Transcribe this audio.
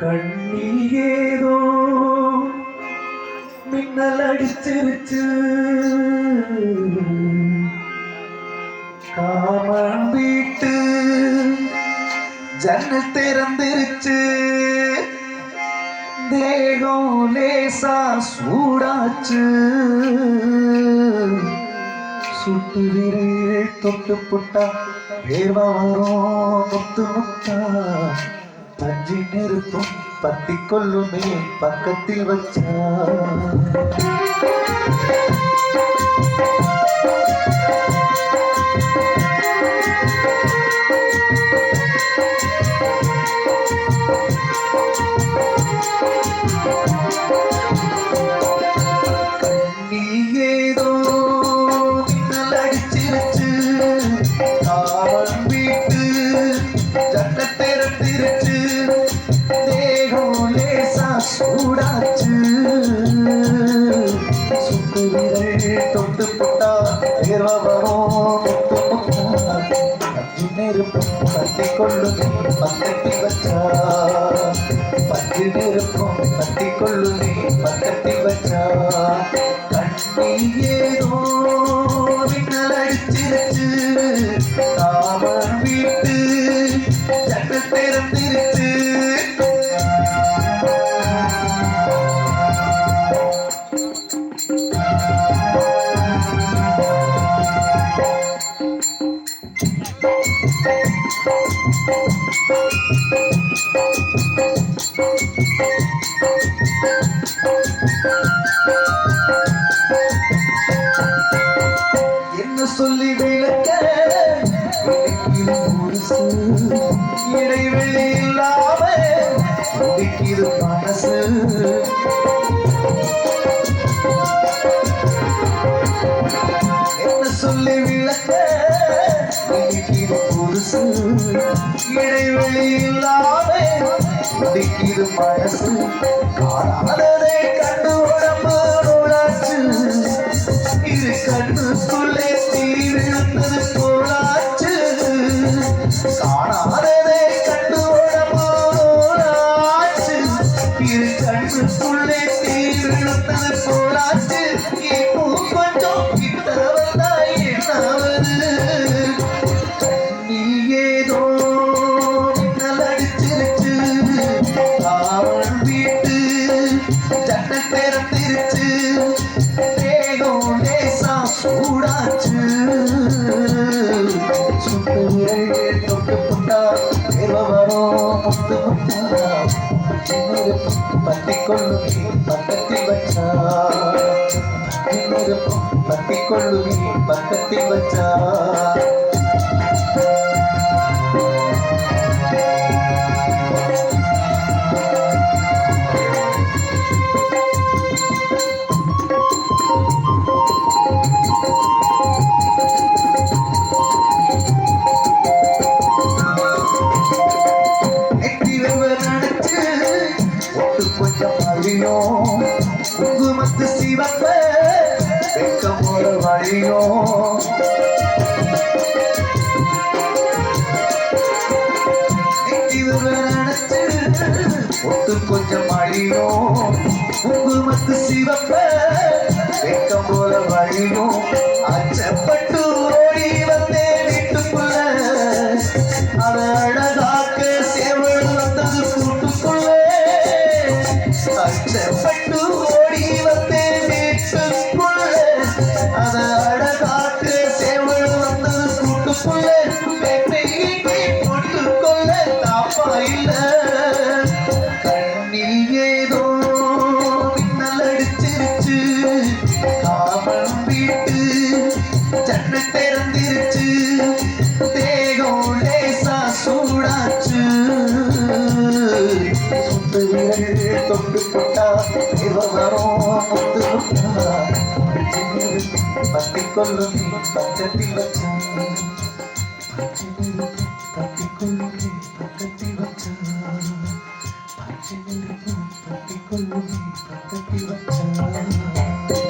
கண்ணில் மின்னல் அடிச்சிருச்சு. காமன் வீட்டு ஜன்னல் திறந்திருச்சு. தேகம் லேசா சூடாச்சு. சுட்டு விரல் தொட்டு புட்டா வேர்வா வரும் முத்து முட்டா. பஞ்சி நெருப்பும் பத்தி கொள்ளுமே பக்கத்தில் வச்சா. கொள்ளுமே பக்கத்தில் வச்சா. பஞ்சு நெருப்பும் கட்டி கொள்ளுமே பக்கத்தில் வச்சா. கண்ணில் ஏதோ மின்னல் அடிச்சிருச்சு வீட்டு என்ன சொல்லி விளக்க? இடைவெளி இல்லாம மனசு. என்ன சொல்லி விளக்க? முரசு இடைவெளி இல்லாம துடிக்குது மனசு. காணாததை கண்டு உடம்பு நூலாச்சு இரு கண்ணுக்குள் சுட்டு விரல் தொட்டு புட்டா தேர்வ வரும் முத்து முட்டா பத்தி கொள்ளுமே பக்கத்தில் வச்சா பத்தி கொள்ளுமே பக்கத்தில் வச்சா கொஞ்சம் அழியும் குங்குமத்து சிவப்ப வெக்கம் ஒரு வழியும் ஒட்டு கொஞ்சம் அழியும் குங்குமத்து சிவப்ப வெக்கம் போல வழியும் அச்சப்பட்டு ஓடி வந்தேன் வீட்டுக்குள்ள. அவள் பத்தி கொள்ளும் பக்கத்தில் வச்சா பத்தி கொள்ளும் பக்கத்தில் வச்சா பத்தி கொள்ளும் பக்கத்தில் வச்சா